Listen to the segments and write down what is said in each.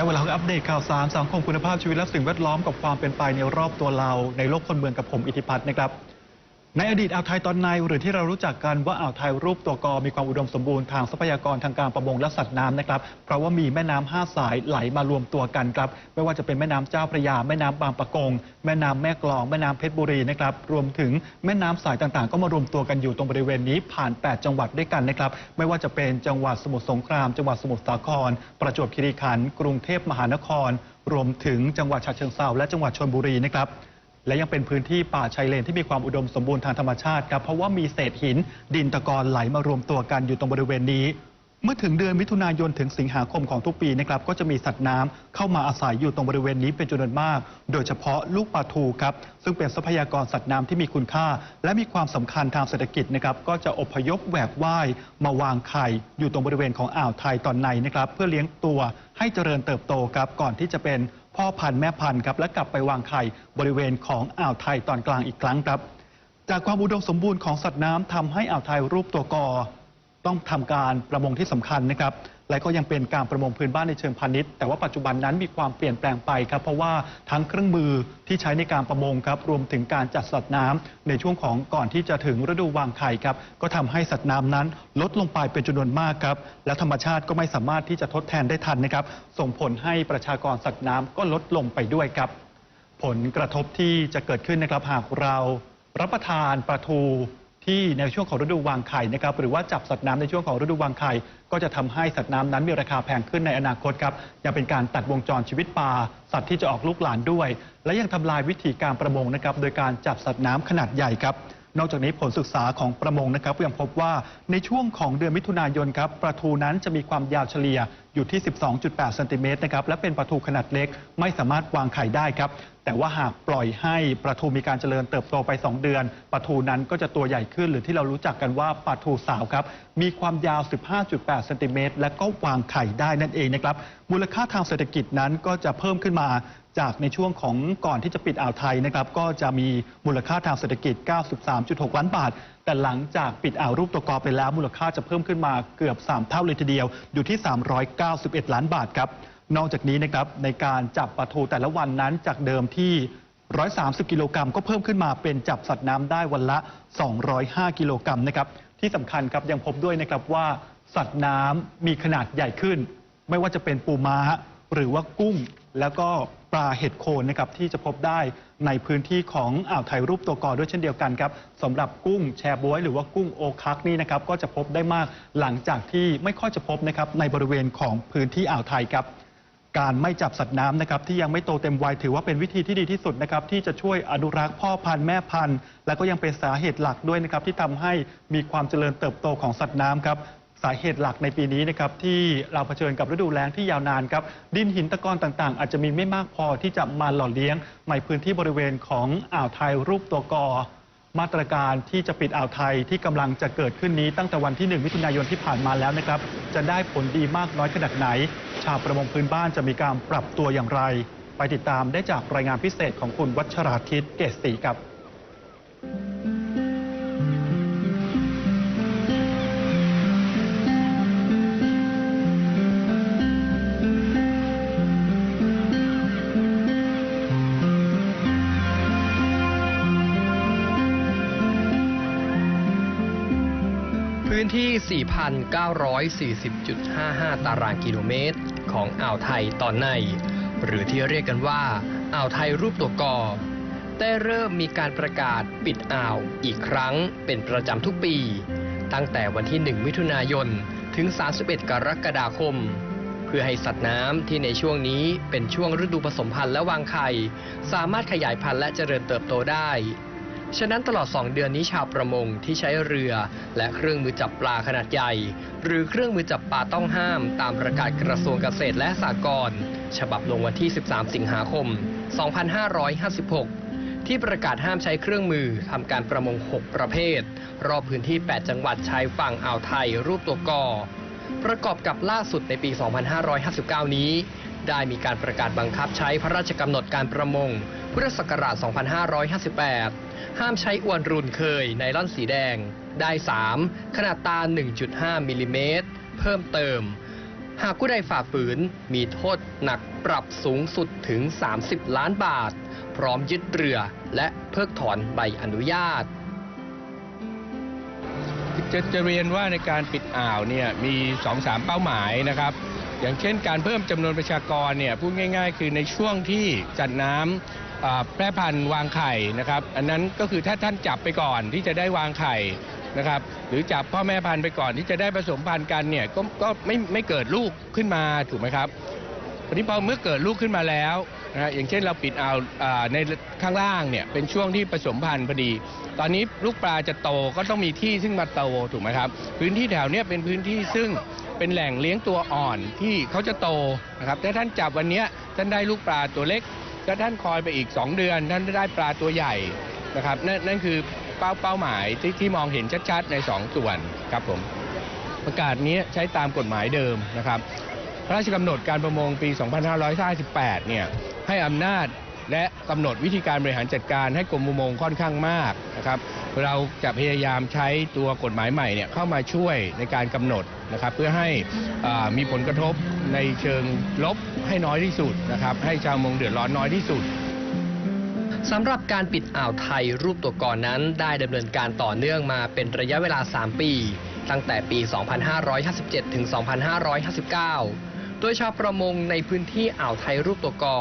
ได้เวลาองอัปเดตข่าวสารสังคมคุณภาพชีวิตและสิ่งแวดล้อมกับความเป็นไปในรอบตัวเราในโลกคนเมืองกับผมอิทธิพัฒน์นะครับ ในอดีตอ่าวไทยตอนในหรือที่เรารู้จักกันว่าอ่าวไทยรูปตัวกอมีความอุดมสมบูรณ์ทางทรัพยากรทางการประมงและสัตว์น้ำนะครับเพราะว่ามีแม่น้ำห้าสายไหลมารวมตัวกันครับไม่ว่าจะเป็นแม่น้ำเจ้าพระยาแม่น้ำบางปะกง แม่น้ำแม่กลองแม่น้ำเพชรบุรีนะครับรวมถึงแม่น้ำสายต่างๆ ก็มารวมตัวกันอยู่ตรงบริเวณนี้ผ่าน 8 จังหวัดด้วยกันนะครับไม่ว่าจะเป็นจังหวัดสมุทรสงคราม จังหวัดสมุทรสาคร ประจวบคีรีขันธ์กรุงเทพมหานคร รวมถึงจังหวัดฉะเชิงเทราและจังหวัดชลบุรีนะครับ และยังเป็นพื้นที่ป่าชายเลนที่มีความอุดมสมบูรณ์ทางธรรมชาติครับเพราะว่ามีเศษหิน ดินตะกอนไหลมารวมตัวกันอยู่ตรงบริเวณนี้ เมื่อถึงเดือนมิถุนายนถึงสิงหาคมของทุกปีนะครับก็จะมีสัตว์น้ำเข้ามาอาศัยอยู่ตรงบริเวณนี้เป็นจำนวนมาก โดยเฉพาะลูกปลาทูครับซึ่งเป็นทรัพยากรสัตว์น้ำที่มีคุณค่า และมีความสำคัญทางเศรษฐกิจนะครับก็จะอพยพแหวกว่ายมาวางไข่อยู่ตรงบริเวณของอ่าวไทยตอนในนะครับเพื่อเลี้ยงตัวให้เจริญเติบโตครับก่อนที่จะเป็น พ่อพันธุ์แม่พันธุ์ครับและกลับไปวางไข่บริเวณของอ่าวไทยตอนกลางอีกครั้งครับ จากความอุดมสมบูรณ์ของสัตว์น้ำทำให้อ่าวไทยรูปตัวกอต้องทำการประมงที่สำคัญนะครับ และก็ยังเป็นการประมงพื้นบ้านในเชิงพาณิชย์ แต่ว่าปัจจุบันนั้นมีความเปลี่ยนแปลงไปครับเพราะว่าทั้งเครื่องมือที่ใช้ในการประมงครับรวมถึงการจัดสัตว์น้ำในช่วงของก่อนที่จะถึงฤดูวางไข่ครับก็ทำให้สัตว์น้ำนั้นลดลงไปเป็นจำนวนมากครับและธรรมชาติก็ไม่สามารถที่จะทดแทนได้ทันนะครับส่งผลให้ประชากรสัตว์น้ำก็ลดลงไปด้วยครับ ผลกระทบที่จะเกิดขึ้นนะครับหากเรารับประทานปลาทู ที่ในช่วงของฤดูวางไข่นะครับหรือว่าจับสัตว์น้ำในช่วงของฤดูวางไข่ก็จะทำให้สัตว์น้ำนั้นมีราคาแพงขึ้นในอนาคตครับยังเป็นการตัดวงจรชีวิตปลาสัตว์ที่จะออกลูกหลานด้วย และยังทำลายวิธีการประมงนะครับโดยการจับสัตว์น้ำขนาดใหญ่ครับ นอกจากนี้ผลศึกษาของประมงนะครับยังพบว่าในช่วงของเดือนมิถุนายนครับปลาทูนั้นจะมีความยาวเฉลี่ยอยู่ที่ 12.8เซนติเมตรนะครับและเป็นปลาทูขนาดเล็กไม่สามารถวางไข่ได้ครับแต่ว่าหากปล่อยให้ปลาทูมีการเจริญเติบโตไป 2 เดือนปลาทูนั้นก็จะตัวใหญ่ขึ้น หรือที่เรารู้จักกันว่าปลาทูสาวครับมีความยาว 15.8เซนติเมตรและก็วางไข่ได้นั่นเองนะครับมูลค่าทางเศรษฐกิจนั้นก็จะเพิ่มขึ้นมา จากในช่วงของก่อนที่จะปิดอ่าวไทยนะครับก็จะมีมูลค่าทางเศรษฐกิจ 93.6 ล้านบาท แต่หลังจากปิดอ่าวรูปตัวกอไปแล้ว มูลค่าจะเพิ่มขึ้นมาเกือบ 3 เท่าเลยทีเดียว อยู่ที่ 391 ล้านบาทครับ นอกจากนี้นะครับในการจับปลาทูแต่ละวันนั้นจากเดิมที่ 130 กิโลกรัมก็เพิ่มขึ้นมาเป็นจับสัตว์น้ำได้วันละ 205 กิโลกรัมนะครับที่สำคัญครับยังพบด้วยนะครับว่าสัตว์น้ำมีขนาดใหญ่ขึ้น ไม่ว่าจะเป็นปูม้าหรือว่ากุ้ง แล้วก็ปลาเห็ดโคนนะครับที่จะพบได้ในพื้นที่ของอ่าวไทยรูปตัวกอด้วยเช่นเดียวกันครับสำหรับกุ้งแชบวยหรือว่ากุ้งโอคักนี่นะครับก็จะพบได้มากหลังจากที่ไม่ค่อยจะพบนะครับในบริเวณของพื้นที่อ่าวไทยครับการไม่จับสัตว์น้ำนะครับที่ยังไม่โตเต็มวัยถือว่าเป็นวิธีที่ดีที่สุดนะครับที่จะช่วยอนุรักษ์พ่อพันธุ์แม่พันธุ์ และก็ยังเป็นสาเหตุหลักด้วยนะครับที่ทำให้มีความเจริญเติบโตของสัตว์น้ำครับ สาเหตุหลักในปีนี้นะครับที่เราเผชิญกับฤดูแล้งที่ยาวนานครับดินหินตะกอนต่างๆ อาจจะมีไม่มากพอที่จะมาหล่อเลี้ยงในพื้นที่บริเวณของอ่าวไทยรูปตัวกอมาตรการที่จะปิดอ่าวไทยที่กำลังจะเกิดขึ้นนี้ตั้งแต่วันที่ 1 มิถุนายนที่ผ่านมาแล้วนะครับ จะได้ผลดีมากน้อยขนาดไหน ชาวประมงพื้นบ้านจะมีการปรับตัวอย่างไร ไปติดตามได้จากรายงานพิเศษของคุณวัชราทิตเกษศรีครับ ที่ 4,940.55 ตารางกิโลเมตร ของอ่าวไทยตอนใน หรือที่เรียกกันว่าอ่าวไทยรูปตัวกอได้เริ่มมีการประกาศปิดอ่าวอีกครั้งเป็นประจำทุกปี ตั้งแต่วันที่ 1 มิถุนายน ถึง 31 กรกฎาคม เพื่อให้สัตว์น้ำที่ในช่วงนี้เป็นช่วงฤดูผสมพันธุ์และวางไข่ สามารถขยายพันธุ์และเจริญเติบโตได้ ฉะนั้นตลอด 2 เดือนนี้ชาวประมงที่ใช้เรือ และเครื่องมือจับปลาขนาดใหญ่ หรือเครื่องมือจับปลาต้องห้าม ตามประกาศกระทรวงเกษตรและสหกรณ์ฉบับลงวันที่ 13 สิงหาคม 2556 ที่ประกาศห้ามใช้เครื่องมือทำการประมง 6 ประเภท รอบพื้นที่ 8 จังหวัดชายฝั่งอ่าวไทยรูปตัวกอประกอบกับล่าสุดในปี 2559 นี้ ได้มีการประกาศบังคับใช้พระราชกำหนดการประมงพุทธศักราช 2558 ห้ามใช้อวนรุนเคยไนล่อนสีแดง ได้ 3 ขนาดตา 1.5 มิลลิเมตร เพิ่มเติม หากผู้ใดฝ่าฝืนมีโทษหนักปรับสูงสุดถึง 30 ล้านบาท พร้อมยึดเรือและเพิกถอนใบอนุญาตจะจะเรียนว่าในการปิดอ่าวเนี่ยมี2อสามเป้าหมายนะครับ อย่างเช่นการเพิ่มจำนวนประชากรเนี่ยพูดง่าย ๆ คือในช่วงที่จัดน้ำอ่า แพร่พันธุ์วางไข่นะครับอันนั้นก็คือถ้าท่านจับไปก่อนที่จะได้วางไข่นะครับหรือจับพ่อแม่พันธุ์ไปก่อนที่จะได้ผสมพันธุ์กันเนี่ยก็ก็ไม่ไม่เกิดลูกขึ้นมาถูกไหมครับวันนี้พอเมื่อเกิดลูกขึ้นมาแล้วนะอย่างเช่นเราปิดอ่าวอ่าในข้างล่างเนี่ยเป็นช่วงที่ผสมพันธุ์พอดี ตอนนี้ลูกปลาจะโตก็ต้องมีที่ซึ่งมาโตถูกไหมครับ พื้นที่แถวเนี้ยเป็นพื้นที่ซึ่งเป็นแหล่งเลี้ยงตัวอ่อนที่เขาจะโตนะครับถ้าท่านจับวันนี้ท่านได้ลูกปลาตัวเล็ก ถ้าท่านคอยไปอีก 2 เดือน ท่านจะได้ปลาตัวใหญ่นะครับนั่นนั่นคือเป้าเป้าหมายที่ที่มองเห็นชัดๆใน 2 ส่วนครับผมประกาศนี้ใช้ตามกฎหมายเดิมนะครับ พระราชกำหนดการประมงปี 2558 เนี่ยให้อำนาจและกำหนดวิธีการบริหารจัดการให้กรมประมงค่อนข้างมากนะครับ เราจะพยายามใช้ตัวกฎหมายใหม่เนี่ยเข้ามาช่วยในการกำหนดนะครับเพื่อให้มีผลกระทบในเชิงลบให้น้อยที่สุดนะครับให้ชาวมงเดือดร้อนน้อยที่สุดสำหรับการปิดอ่าวไทยรูปตัวก่อนนั้นได้ดำเนินการต่อเนื่องมาเป็นระยะเวลา 3 ปี ตั้งแต่ปี 2557 ถึง 2559 โดยชาวประมงในพื้นที่อ่าวไทยรูปตัวกอ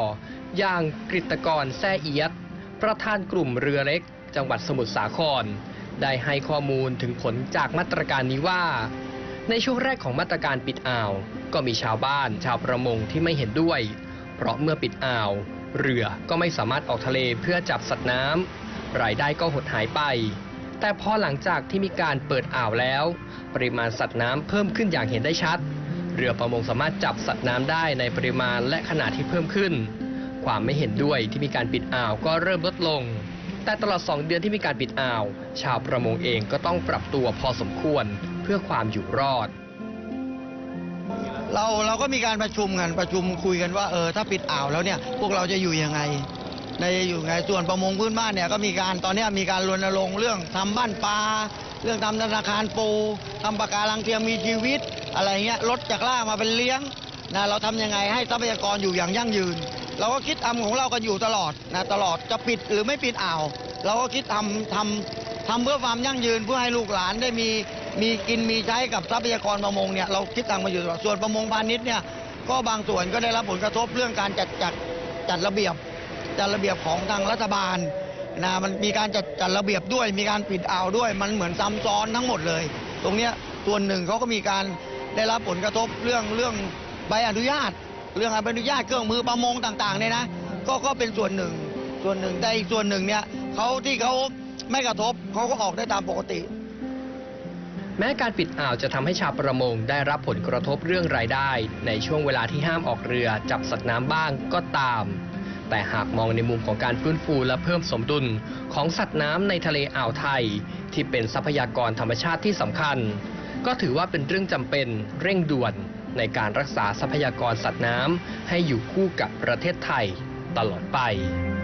อย่างกฤตกรแซ่เอียด ประธานกลุ่มเรือเล็ก จังหวัดสมุทรสาคร ได้ให้ข้อมูลถึงผลจากมาตรการนี้ว่า ในช่วงแรกของมาตรการปิดอ่าว ก็มีชาวบ้านชาวประมงที่ไม่เห็นด้วย เพราะเมื่อปิดอ่าว เรือก็ไม่สามารถออกทะเลเพื่อจับสัตว์น้ำรายได้ก็หดหายไป แต่พอหลังจากที่มีการเปิดอ่าวแล้ว ปริมาณสัตว์น้ำเพิ่มขึ้นอย่างเห็นได้ชัด เรือประมงสามารถจับสัตว์น้ำได้ในปริมาณและขนาดที่เพิ่มขึ้น ความไม่เห็นด้วยที่มีการปิดอ่าวก็เริ่มลดลง แต่ตลอด 2 เดือนที่มีการปิดอ่าว ชาวประมงเองก็ต้องปรับตัวพอสมควรเพื่อความอยู่รอด เราเราก็มีการประชุมกันประชุมคุยกันว่าเออถ้าปิดอ่าวแล้วเนี่ยพวกเราจะอยู่ยังไงในอยู่ไงส่วนประมงพื้นบ้านเนี่ยก็มีการตอนนี้มีการรณรงค์เรื่องทำบ้านปลาเรื่องทำธนาคารปูทำปะการังเทียมมีชีวิต อะไรเงี้ยลดจากล่ามาเป็นเลี้ยงนะเราทำยังไงให้ทรัพยากรอยู่อย่างยั่งยืน เราก็คิดทำของเรากันอยู่ตลอดนะตลอดจะปิดหรือไม่ปิดอ่าวเราก็คิดทำทำทำเพื่อความยั่งยืนเพื่อให้ลูกหลานได้มีมีกินมีใช้กับทรัพยากรประมงเนี่ยเราคิดทำมาอยู่ตลอดส่วนประมงพาณิชย์เนี่ยก็บางส่วนก็ได้รับผลกระทบเรื่องการจัดจัดจัดระเบียบจัดระเบียบของทางรัฐบาลนะมันมีการจัดจัดระเบียบด้วย มีการปิดอ่าวด้วย มันเหมือนซ้ำซ้อนทั้งหมดเลย ตรงเนี้ยส่วนหนึ่งเขาก็มีการได้รับผลกระทบเรื่องเรื่องใบอนุญาต เรื่องใบอนุญาตเครื่องมือประมงต่างๆเนี่ยนะก็ก็เป็นส่วนหนึ่งส่วนหนึ่งแต่อีกส่วนหนึ่งเนี่ยเขาที่เขาไม่กระทบเขาก็ออกได้ตามปกติ แม้การปิดอ่าวจะทำให้ชาวประมงได้รับผลกระทบเรื่องรายได้ ในช่วงเวลาที่ห้ามออกเรือจับสัตว์น้ำบ้างก็ตาม แต่หากมองในมุมของการฟื้นฟูและเพิ่มสมดุลของสัตว์น้ำในทะเลอ่าวไทย ที่เป็นทรัพยากรธรรมชาติที่สำคัญ ก็ถือว่าเป็นเรื่องจำเป็นเร่งด่วน ในการรักษาทรัพยากรสัตว์น้ำให้อยู่คู่กับประเทศไทยตลอดไป